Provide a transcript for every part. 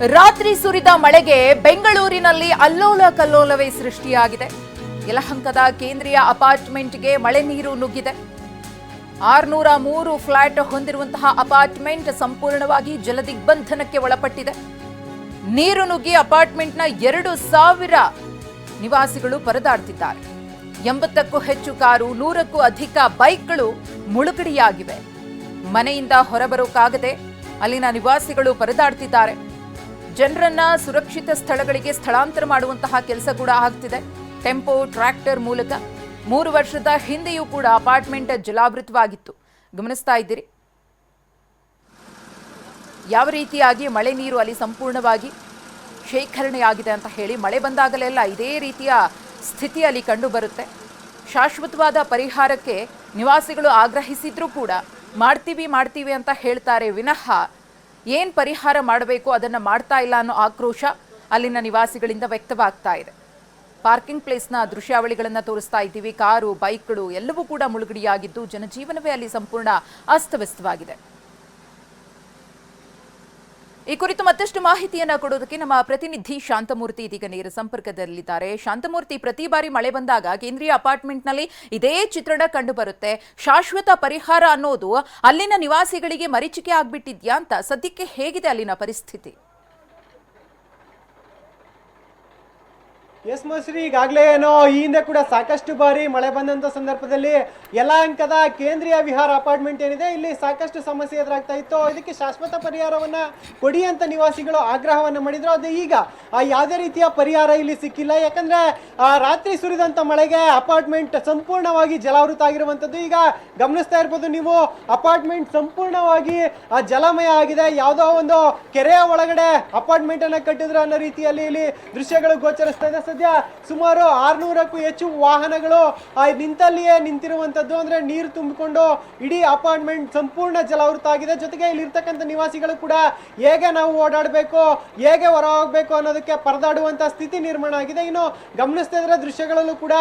ರಾತ್ರಿ ಸುರಿದ ಮಳೆಗೆ ಬೆಂಗಳೂರಿನಲ್ಲಿ ಅಲ್ಲೋಲ ಕಲ್ಲೋಲವೇ ಸೃಷ್ಟಿಯಾಗಿದೆ. ಯಲಹಂಕದ ಕೇಂದ್ರೀಯ ಅಪಾರ್ಟ್ಮೆಂಟ್ಗೆ ಮಳೆ ನೀರು ನುಗ್ಗಿದೆ. ಆರ್ನೂರ ಮೂರು ಫ್ಲಾಟ್ ಹೊಂದಿರುವಂತಹ ಅಪಾರ್ಟ್ಮೆಂಟ್ ಸಂಪೂರ್ಣವಾಗಿ ಜಲದಿಗ್ಬಂಧನಕ್ಕೆ ಒಳಪಟ್ಟಿದೆ. ನೀರು ನುಗ್ಗಿ ಅಪಾರ್ಟ್ಮೆಂಟ್ನ ಎರಡು ಸಾವಿರ ನಿವಾಸಿಗಳು ಪರದಾಡ್ತಿದ್ದಾರೆ. ಎಂಬತ್ತಕ್ಕೂ ಹೆಚ್ಚು ಕಾರು, ನೂರಕ್ಕೂ ಅಧಿಕ ಬೈಕ್ಗಳು ಮುಳುಗಡೆಯಾಗಿವೆ. ಮನೆಯಿಂದ ಹೊರಬರೋಕ್ಕಾಗದೆ ಅಲ್ಲಿನ ನಿವಾಸಿಗಳು ಪರದಾಡ್ತಿದ್ದಾರೆ. ಜನರನ್ನ ಸುರಕ್ಷಿತ ಸ್ಥಳಗಳಿಗೆ ಸ್ಥಳಾಂತರ ಮಾಡುವಂತಹ ಕೆಲಸ ಕೂಡ ಆಗ್ತಿದೆ. ಟೆಂಪೋ, ಟ್ರ್ಯಾಕ್ಟರ್ ಮೂಲಕ ಮೂರು ವರ್ಷದ ಹಿಂದೆಯೂ ಕೂಡ ಅಪಾರ್ಟ್ಮೆಂಟ್ ಜಲಾವೃತವಾಗಿತ್ತು. ಗಮನಿಸ್ತಾ ಇದ್ದೀರಿ. ಯಾವ ರೀತಿಯಾಗಿ ಮಳೆ ನೀರು ಅಲ್ಲಿ ಸಂಪೂರ್ಣವಾಗಿ ಶೇಖರಣೆಯಾಗಿದೆ ಅಂತ ಹೇಳಿ ಮಳೆ ಬಂದಾಗಲೆಲ್ಲ ಇದೇ ರೀತಿಯ ಸ್ಥಿತಿ ಅಲ್ಲಿ ಕಂಡು ಬರುತ್ತೆ. ಶಾಶ್ವತವಾದ ಪರಿಹಾರಕ್ಕೆ ನಿವಾಸಿಗಳು ಆಗ್ರಹಿಸಿದ್ರೂ ಕೂಡ ಮಾಡ್ತೀವಿ ಮಾಡ್ತೀವಿ ಅಂತ ಹೇಳ್ತಾರೆ. ವಿನಃ ಏನು ಪರಿಹಾರ ಮಾಡಬೇಕು ಅದನ್ನು ಮಾಡ್ತಾ ಇಲ್ಲ ಅನ್ನೋ ಆಕ್ರೋಶ ಅಲ್ಲಿನ ನಿವಾಸಿಗಳಿಂದ ವ್ಯಕ್ತವಾಗ್ತಾ ಇದೆ. ಪಾರ್ಕಿಂಗ್ ಪ್ಲೇಸ್ನ ದೃಶ್ಯಾವಳಿಗಳನ್ನು ತೋರಿಸ್ತಾ ಇದ್ದೀವಿ. ಕಾರು, ಬೈಕ್ಗಳು ಎಲ್ಲವೂ ಕೂಡ ಮುಳುಗಡೆಯಾಗಿದ್ದು ಜನಜೀವನವೇ ಅಲ್ಲಿ ಸಂಪೂರ್ಣ ಅಸ್ತವ್ಯಸ್ತವಾಗಿದೆ. ಈ ಕುರಿತು ಮತ್ತಷ್ಟು ಮಾಹಿತಿಯನ್ನ ಕೊಡೋದಕ್ಕೆ ನಮ್ಮ ಪ್ರತಿನಿಧಿ ಶಾಂತಮೂರ್ತಿ ಇದೀಗ ನೇರ ಸಂಪರ್ಕದಲ್ಲಿದ್ದಾರೆ. ಶಾಂತಮೂರ್ತಿ, ಪ್ರತಿ ಬಾರಿ ಮಳೆ ಬಂದಾಗ ಕೇಂದ್ರೀಯ ಅಪಾರ್ಟ್ಮೆಂಟ್ನಲ್ಲಿ ಇದೇ ಚಿತ್ರಣ ಕಂಡು ಬರುತ್ತೆ. ಶಾಶ್ವತ ಪರಿಹಾರ ಅನ್ನೋದು ಅಲ್ಲಿನ ನಿವಾಸಿಗಳಿಗೆ ಮರೀಚಿಕೆ ಆಗ್ಬಿಟ್ಟಿದ್ಯಾ ಅಂತ ಸದ್ಯಕ್ಕೆ ಹೇಗಿದೆ ಅಲ್ಲಿನ ಪರಿಸ್ಥಿತಿ? ಎಸ್ ಮಸ್ರಿ, ಈಗಾಗಲೇ ಏನೋ ಈ ಹಿಂದೆ ಕೂಡ ಸಾಕಷ್ಟು ಬಾರಿ ಮಳೆ ಬಂದಂಥ ಸಂದರ್ಭದಲ್ಲಿ ಯಲಹಂಕದ ಕೇಂದ್ರೀಯ ವಿಹಾರ ಅಪಾರ್ಟ್ಮೆಂಟ್ ಏನಿದೆ, ಇಲ್ಲಿ ಸಾಕಷ್ಟು ಸಮಸ್ಯೆ ಎದುರಾಗ್ತಾ ಇತ್ತು. ಇದಕ್ಕೆ ಶಾಶ್ವತ ಪರಿಹಾರವನ್ನು ಕೊಡಿ ಅಂತ ನಿವಾಸಿಗಳು ಆಗ್ರಹವನ್ನು ಮಾಡಿದ್ರು. ಅದು ಈಗ ಆ ಯಾವುದೇ ರೀತಿಯ ಪರಿಹಾರ ಇಲ್ಲಿ ಸಿಕ್ಕಿಲ್ಲ. ಯಾಕಂದರೆ, ಆ ರಾತ್ರಿ ಸುರಿದಂಥ ಮಳೆಗೆ ಅಪಾರ್ಟ್ಮೆಂಟ್ ಸಂಪೂರ್ಣವಾಗಿ ಜಲಾವೃತ ಆಗಿರುವಂಥದ್ದು ಈಗ ಗಮನಿಸ್ತಾ ಇರ್ಬೋದು ನೀವು, ಅಪಾರ್ಟ್ಮೆಂಟ್ ಸಂಪೂರ್ಣವಾಗಿ ಜಲಮಯ ಆಗಿದೆ. ಯಾವುದೋ ಒಂದು ಕೆರೆಯ ಒಳಗಡೆ ಅಪಾರ್ಟ್ಮೆಂಟನ್ನು ಕಟ್ಟಿದ್ರು ಅನ್ನೋ ರೀತಿಯಲ್ಲಿ ಇಲ್ಲಿ ದೃಶ್ಯಗಳು ಗೋಚರಿಸ್ತಾ ಇದೆ. ಸದ್ಯ ಸುಮಾರು ಆರ್ನೂರಕ್ಕೂ ಹೆಚ್ಚು ವಾಹನಗಳು ನಿಂತಲ್ಲಿಯೇ ನಿಂತಿರುವಂಥದ್ದು. ಅಂದ್ರೆ ನೀರು ತುಂಬಿಕೊಂಡು ಇಡೀ ಅಪಾರ್ಟ್ಮೆಂಟ್ ಸಂಪೂರ್ಣ ಜಲಾವೃತ ಆಗಿದೆ ಜೊತೆಗೆ ಇಲ್ಲಿ ಇರ್ತಕ್ಕಂಥ ನಿವಾಸಿಗಳು ಕೂಡ ಹೇಗೆ ನಾವು ಓಡಾಡಬೇಕು, ಹೇಗೆ ಹೊರ ಹೋಗಬೇಕು ಅನ್ನೋದಕ್ಕೆ ಪರದಾಡುವಂಥ ಸ್ಥಿತಿ ನಿರ್ಮಾಣ ಆಗಿದೆ. ಇನ್ನು ಗಮನಿಸ್ತಾ ಇದ್ರೆ ದೃಶ್ಯಗಳಲ್ಲೂ ಕೂಡ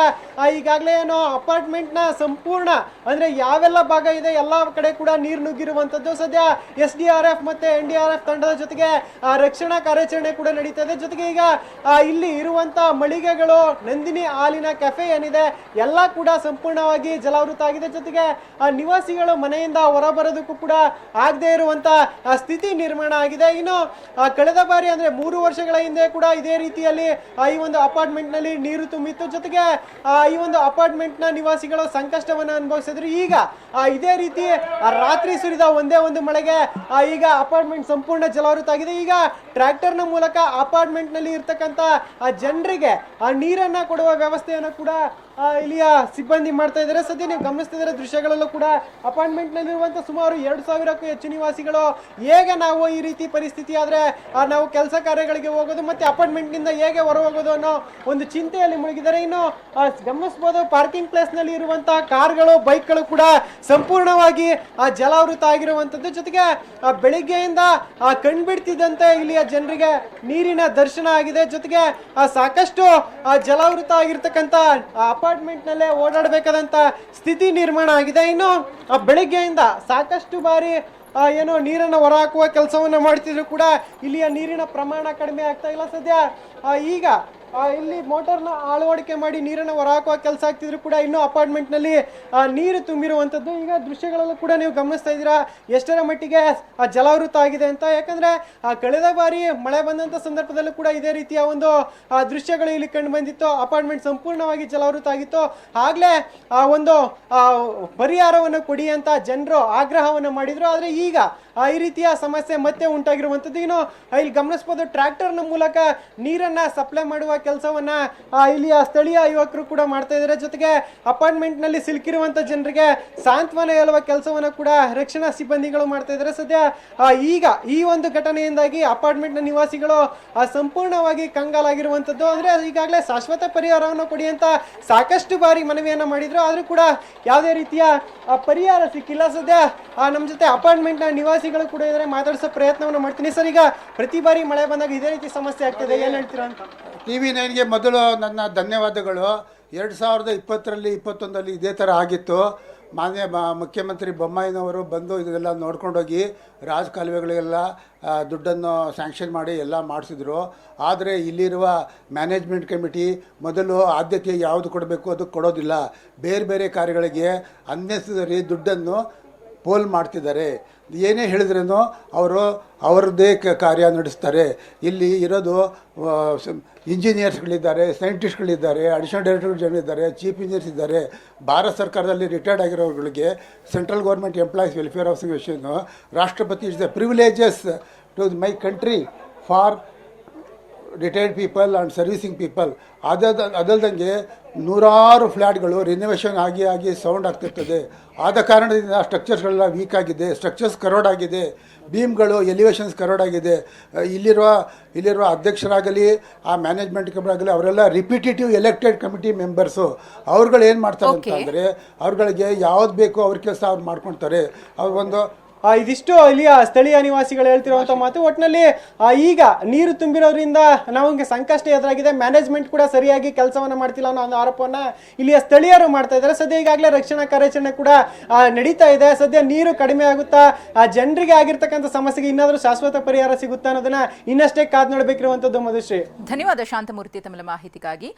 ಈಗಾಗಲೇ ಏನೋ ಅಪಾರ್ಟ್ಮೆಂಟ್ನ ಸಂಪೂರ್ಣ, ಅಂದರೆ ಯಾವೆಲ್ಲ ಭಾಗ ಇದೆ, ಎಲ್ಲ ಕಡೆ ಕೂಡ ನೀರು ನುಗ್ಗಿರುವಂಥದ್ದು. ಸದ್ಯ ಎಸ್ ಡಿ ಆರ್ ಎಫ್ ಮತ್ತೆ ಎನ್ ಡಿ ಆರ್ ಎಫ್ ತಂಡದ ಜೊತೆಗೆ ರಕ್ಷಣಾ ಕಾರ್ಯಾಚರಣೆ ಕೂಡ ನಡೀತಾ ಇದೆ. ಜೊತೆಗೆ ಈಗ ಇಲ್ಲಿ ಇರುವಂತ ಮಳಿಗೆಗಳು, ನಂದಿನಿ ಹಾಲಿನ ಕೆಫೆ ಏನಿದೆ, ಎಲ್ಲ ಕೂಡ ಸಂಪೂರ್ಣವಾಗಿ ಜಲಾವೃತ ಆಗಿದೆ. ಜೊತೆಗೆ, ಆ ನಿವಾಸಿಗಳು ಮನೆಯಿಂದ ಹೊರಬರೋದಕ್ಕೂ ಕೂಡ ಆಗದೆ ಇರುವಂತ ಸ್ಥಿತಿ ನಿರ್ಮಾಣ ಆಗಿದೆ. ಇನ್ನು ಕಳೆದ ಬಾರಿ ಅಂದ್ರೆ ಮೂರು ವರ್ಷಗಳ ಹಿಂದೆ ಕೂಡ ಇದೇ ರೀತಿಯಲ್ಲಿ ಈ ಒಂದು ಅಪಾರ್ಟ್ಮೆಂಟ್ನಲ್ಲಿ ನೀರು ತುಂಬಿತ್ತು. ಜೊತೆಗೆ ಈ ಒಂದು ಅಪಾರ್ಟ್ಮೆಂಟ್ನ ನಿವಾಸಿಗಳು ಸಂಕಷ್ಟವನ್ನ ಅನುಭವಿಸಿದ್ರು. ಈಗ ಇದೇ ರೀತಿ ರಾತ್ರಿ ಸುರಿದ ಒಂದೇ ಒಂದು ಮಳೆಗೆ ಈಗ ಅಪಾರ್ಟ್ಮೆಂಟ್ ಸಂಪೂರ್ಣ ಜಲಾವೃತ ಆಗಿದೆ. ಈಗ ಟ್ರ್ಯಾಕ್ಟರ್ನ ಮೂಲಕ ಅಪಾರ್ಟ್ಮೆಂಟ್ನಲ್ಲಿ ಇರ್ತಕ್ಕಂತ ಆ ಜನರಿಗೆ ಆ ನೀರನ್ನ ಕೊಡುವ ವ್ಯವಸ್ಥೆಯನ್ನು ಕೂಡ ಇಲ್ಲಿಯ ಸಿಬ್ಬಂದಿ ಮಾಡ್ತಾ ಇದ್ದಾರೆ. ಸದ್ಯ ನೀವು ಗಮನಿಸ್ತಿದ್ರೆ ದೃಶ್ಯಗಳಲ್ಲೂ ಕೂಡ ಅಪಾರ್ಟ್ಮೆಂಟ್ ನಲ್ಲಿರುವಂತ ಸುಮಾರು ಎರಡು ಸಾವಿರಕ್ಕೂ ಹೆಚ್ಚು ನಿವಾಸಿಗಳು. ಹೇಗೆ ನಾವು ಈ ರೀತಿ ಪರಿಸ್ಥಿತಿ ಆದ್ರೆ ನಾವು ಕೆಲಸ ಕಾರ್ಯಗಳಿಗೆ ಹೋಗೋದು ಮತ್ತೆ ಅಪಾರ್ಟ್ಮೆಂಟ್ನಿಂದ ಹೇಗೆ ಹೊರ ಹೋಗೋದು ಅನ್ನೋ ಒಂದು ಚಿಂತೆಯಲ್ಲಿ ಮುಳುಗಿದ್ದಾರೆ. ಇನ್ನು ಆ, ಗಮನಿಸಬಹುದು ಪಾರ್ಕಿಂಗ್ ಪ್ಲೇಸ್ನಲ್ಲಿ ಇರುವಂತಹ ಕಾರ್ಗಳು ಬೈಕ್ಗಳು ಕೂಡ ಸಂಪೂರ್ಣವಾಗಿ ಜಲಾವೃತ ಆಗಿರುವಂತದ್ದು. ಜೊತೆಗೆ ಬೆಳಿಗ್ಗೆಯಿಂದ ಕಣ್ಬಿಡ್ತಿದ್ದಂತೆ ಇಲ್ಲಿಯ ಜನರಿಗೆ ನೀರಿನ ದರ್ಶನ ಆಗಿದೆ. ಜೊತೆಗೆ ಸಾಕಷ್ಟು ಜಲಾವೃತ ಆಗಿರ್ತಕ್ಕಂಥ ಅಪಾರ್ಟ್ಮೆಂಟ್ ನಲ್ಲೇ ಓಡಾಡಬೇಕಾದಂತ ಸ್ಥಿತಿ ನಿರ್ಮಾಣ ಆಗಿದೆ. ಇನ್ನು ಬೆಳಿಗ್ಗೆಯಿಂದ ಸಾಕಷ್ಟು ಬಾರಿ ಏನು ನೀರನ್ನು ಹೊರಹಾಕುವ ಕೆಲಸವನ್ನು ಮಾಡ್ತಿದ್ರು ಕೂಡ ಇಲ್ಲಿಯ ನೀರಿನ ಪ್ರಮಾಣ ಕಡಿಮೆ ಆಗ್ತಾ ಇಲ್ಲ ಸದ್ಯ. ಈಗ ಇಲ್ಲಿ ಮೋಟರ್ನ ಅಳವಡಿಕೆ ಮಾಡಿ ನೀರನ್ನು ಹೊರಹಾಕುವ ಕೆಲಸ ಆಗ್ತಿದ್ರು ಕೂಡ ಇನ್ನೂ ಅಪಾರ್ಟ್ಮೆಂಟ್ನಲ್ಲಿ ಆ, ನೀರು ತುಂಬಿರುವಂತದ್ದು ಈಗ ದೃಶ್ಯಗಳಲ್ಲೂ ಕೂಡ ನೀವು ಗಮನಿಸ್ತಾ ಇದ್ದೀರಾ ಎಷ್ಟರ ಮಟ್ಟಿಗೆ ಜಲಾವೃತ ಆಗಿದೆ ಅಂತ. ಯಾಕಂದ್ರೆ ಕಳೆದ ಬಾರಿ ಮಳೆ ಬಂದಂತ ಸಂದರ್ಭದಲ್ಲೂ ಕೂಡ ಇದೇ ರೀತಿಯ ಒಂದು ದೃಶ್ಯಗಳು ಇಲ್ಲಿ ಕಂಡು ಬಂದಿತ್ತು. ಅಪಾರ್ಟ್ಮೆಂಟ್ ಸಂಪೂರ್ಣವಾಗಿ ಜಲಾವೃತ ಆಗಿತ್ತು. ಆಗ್ಲೇ ಆ ಒಂದು ಪರಿಹಾರವನ್ನು ಕೊಡಿ ಅಂತ ಜನರು ಆಗ್ರಹವನ್ನು ಮಾಡಿದ್ರು. ಆದರೆ ಈಗ ಈ ರೀತಿಯ ಸಮಸ್ಯೆ ಮತ್ತೆ ಉಂಟಾಗಿರುವಂಥದ್ದು. ಇನ್ನು ಇಲ್ಲಿ ಗಮನಿಸಬಹುದು ಟ್ರ್ಯಾಕ್ಟರ್ನ ಮೂಲಕ ನೀರನ್ನ ಸಪ್ಲೈ ಮಾಡುವ ಕೆಲಸವನ್ನ ಆ, ಇಲ್ಲಿಯ ಸ್ಥಳೀಯ ಯುವಕರು ಕೂಡ ಮಾಡ್ತಾ ಇದ್ದಾರೆ. ಜೊತೆಗೆ ಅಪಾರ್ಟ್ಮೆಂಟ್ನಲ್ಲಿ ಸಿಲುಕಿರುವಂತ ಜನರಿಗೆ ಸಾಂತ್ವನ ಹೇಳುವ ಕೆಲಸವನ್ನ ಕೂಡ ರಕ್ಷಣಾ ಸಿಬ್ಬಂದಿಗಳು ಮಾಡ್ತಾ ಇದ್ದಾರೆ. ಸದ್ಯ ಈಗ ಈ ಒಂದು ಘಟನೆಯಿಂದಾಗಿ ಅಪಾರ್ಟ್ಮೆಂಟ್ನ ನಿವಾಸಿಗಳು ಸಂಪೂರ್ಣವಾಗಿ ಕಂಗಾಲಾಗಿರುವಂತದ್ದು. ಅಂದ್ರೆ ಈಗಾಗಲೇ ಶಾಶ್ವತ ಪರಿಹಾರವನ್ನು ಕೊಡಿ ಅಂತ ಸಾಕಷ್ಟು ಬಾರಿ ಮನವಿಯನ್ನ ಮಾಡಿದ್ರು. ಆದ್ರೂ ಕೂಡ ಯಾವುದೇ ರೀತಿಯ ಪರಿಹಾರ ಸಿಕ್ಕಿಲ್ಲ. ಸದ್ಯ ನಮ್ಮ ಜೊತೆ ಅಪಾರ್ಟ್ಮೆಂಟ್ನ ನಿವಾಸಿಗಳು ಕೂಡ ಇದ್ದಾರೆ. ಮಾತಾಡಿಸೋ ಪ್ರಯತ್ನವನ್ನು ಮಾಡ್ತೀನಿ. ಸರ್ ಈಗ ಪ್ರತಿ ಬಾರಿ ಮಳೆ ಬಂದಾಗ ಇದೇ ರೀತಿ ಸಮಸ್ಯೆ ಆಗ್ತದೆ. ಏನ್ ಹೇಳ್ತೀರಾ ಅಂತ? ಟಿ ವಿ ನೈನ್ಗೆ ಮೊದಲು ನನ್ನ ಧನ್ಯವಾದಗಳು. ಎರಡು ಸಾವಿರದ ಇಪ್ಪತ್ತರಲ್ಲಿ, ಇಪ್ಪತ್ತೊಂದರಲ್ಲಿ ಇದೇ ಥರ ಆಗಿತ್ತು. ಮಾನ್ಯ ಮುಖ್ಯಮಂತ್ರಿ ಬೊಮ್ಮಾಯಿನವರು ಬಂದು ಇದೆಲ್ಲ ನೋಡ್ಕೊಂಡೋಗಿ ರಾಜ ಕಾಲುವೆಗಳಿಗೆಲ್ಲ ದುಡ್ಡನ್ನು ಸ್ಯಾಂಕ್ಷನ್ ಮಾಡಿ ಎಲ್ಲ ಮಾಡಿಸಿದ್ರು. ಆದರೆ ಇಲ್ಲಿರುವ ಮ್ಯಾನೇಜ್ಮೆಂಟ್ ಕಮಿಟಿ ಮೊದಲು ಆದ್ಯತೆ ಯಾವುದು ಕೊಡಬೇಕು ಅದು ಕೊಡೋದಿಲ್ಲ. ಬೇರೆ ಬೇರೆ ಕಾರ್ಯಗಳಿಗೆ ಅನ್ನೆಸರಿ ದುಡ್ಡನ್ನು ಪೋಲ್ ಮಾಡ್ತಿದ್ದಾರೆ. ಏನೇ ಹೇಳಿದ್ರೂ ಅವರು ಅವರದ್ದೇ ಕ- ಕಾರ್ಯ ನಡೆಸ್ತಾರೆ. ಇಲ್ಲಿ ಇರೋದು ಇಂಜಿನಿಯರ್ಸ್ಗಳಿದ್ದಾರೆ, ಸೈಂಟಿಸ್ಟ್ಗಳಿದ್ದಾರೆ, ಅಡಿಷನಲ್ ಡೈರೆಕ್ಟರ್ ಜನರಿದ್ದಾರೆ, ಚೀಫ್ ಇಂಜಿನಿಯರ್ಸ್ ಇದ್ದಾರೆ. ಭಾರತ ಸರ್ಕಾರದಲ್ಲಿ retired ಆಗಿರೋರುಗಳಿಗೆ central government employees welfare association ರಾಷ್ಟ್ರಪತಿ is the privileges to my country for retired people and servicing people ಅದ ಅದಲ್ದಂಗೆ ನೂರಾರು ಫ್ಲ್ಯಾಟ್ಗಳು ರಿನೋವೇಷನ್ ಆಗಿ ಆಗಿ ಸೌಂಡ್ ಆಗ್ತಿರ್ತದೆ. ಆದ ಕಾರಣದಿಂದ ಸ್ಟ್ರಕ್ಚರ್ಸ್ಗಳೆಲ್ಲ ವೀಕ್ ಆಗಿದೆ. ಸ್ಟ್ರಕ್ಚರ್ಸ್ ಕರೋಡ್ ಆಗಿದೆ. ಬೀಮ್ಗಳು ಎಲಿವೇಷನ್ಸ್ ಕರೋಡ್ ಆಗಿದೆ. ಇಲ್ಲಿರುವ ಇಲ್ಲಿರುವ ಅಧ್ಯಕ್ಷರಾಗಲಿ ಆ ಮ್ಯಾನೇಜ್ಮೆಂಟ್ ಆಗಲಿ ಅವರೆಲ್ಲ ರಿಪಿಟೇಟಿವ್ ಎಲೆಕ್ಟೆಡ್ ಕಮಿಟಿ ಮೆಂಬರ್ಸು ಅವ್ರುಗಳು ಏನು ಮಾಡ್ತಾರೆ ಅಂತ. ಅಂದರೆ ಅವ್ರುಗಳಿಗೆ ಯಾವ್ದು ಬೇಕೋ ಅವ್ರ ಕೆಲಸ ಅವ್ರು ಮಾಡ್ಕೊಳ್ತಾರೆ ಅವ್ರು ಒಂದು ಆ, ಇದಿಷ್ಟು ಇಲ್ಲಿಯ ಸ್ಥಳೀಯ ನಿವಾಸಿಗಳು ಹೇಳ್ತಿರುವಂಥ ಮಾತು. ಒಟ್ಟಿನಲ್ಲಿ ಈಗ ನೀರು ತುಂಬಿರೋದ್ರಿಂದ ನಮಗೆ ಸಂಕಷ್ಟ ಎದುರಾಗಿದೆ. ಮ್ಯಾನೇಜ್ಮೆಂಟ್ ಕೂಡ ಸರಿಯಾಗಿ ಕೆಲಸವನ್ನ ಮಾಡ್ತಿಲ್ಲ ಅನ್ನೋ ಒಂದು ಆರೋಪವನ್ನ ಇಲ್ಲಿಯ ಸ್ಥಳೀಯರು ಮಾಡ್ತಾ ಇದ್ದಾರೆ. ಸದ್ಯ ಈಗಾಗಲೇ ರಕ್ಷಣಾ ಕಾರ್ಯಾಚರಣೆ ಕೂಡ ನಡೀತಾ ಇದೆ. ಸದ್ಯ ನೀರು ಕಡಿಮೆ ಆಗುತ್ತಾ, ಆ, ಜನರಿಗೆ ಆಗಿರ್ತಕ್ಕಂಥ ಸಮಸ್ಯೆಗೆ ಇನ್ನಾದರೂ ಶಾಶ್ವತ ಪರಿಹಾರ ಸಿಗುತ್ತಾ ಅನ್ನೋದನ್ನ ಇನ್ನಷ್ಟೇ ಕಾದ್ ನೋಡ್ಬೇಕಿರುವಂತದ್ದು ಮಧುಶ್ರೀ. ಧನ್ಯವಾದ ಶಾಂತಮೂರ್ತಿ ತಮ್ಮ ಮಾಹಿತಿಗಾಗಿ.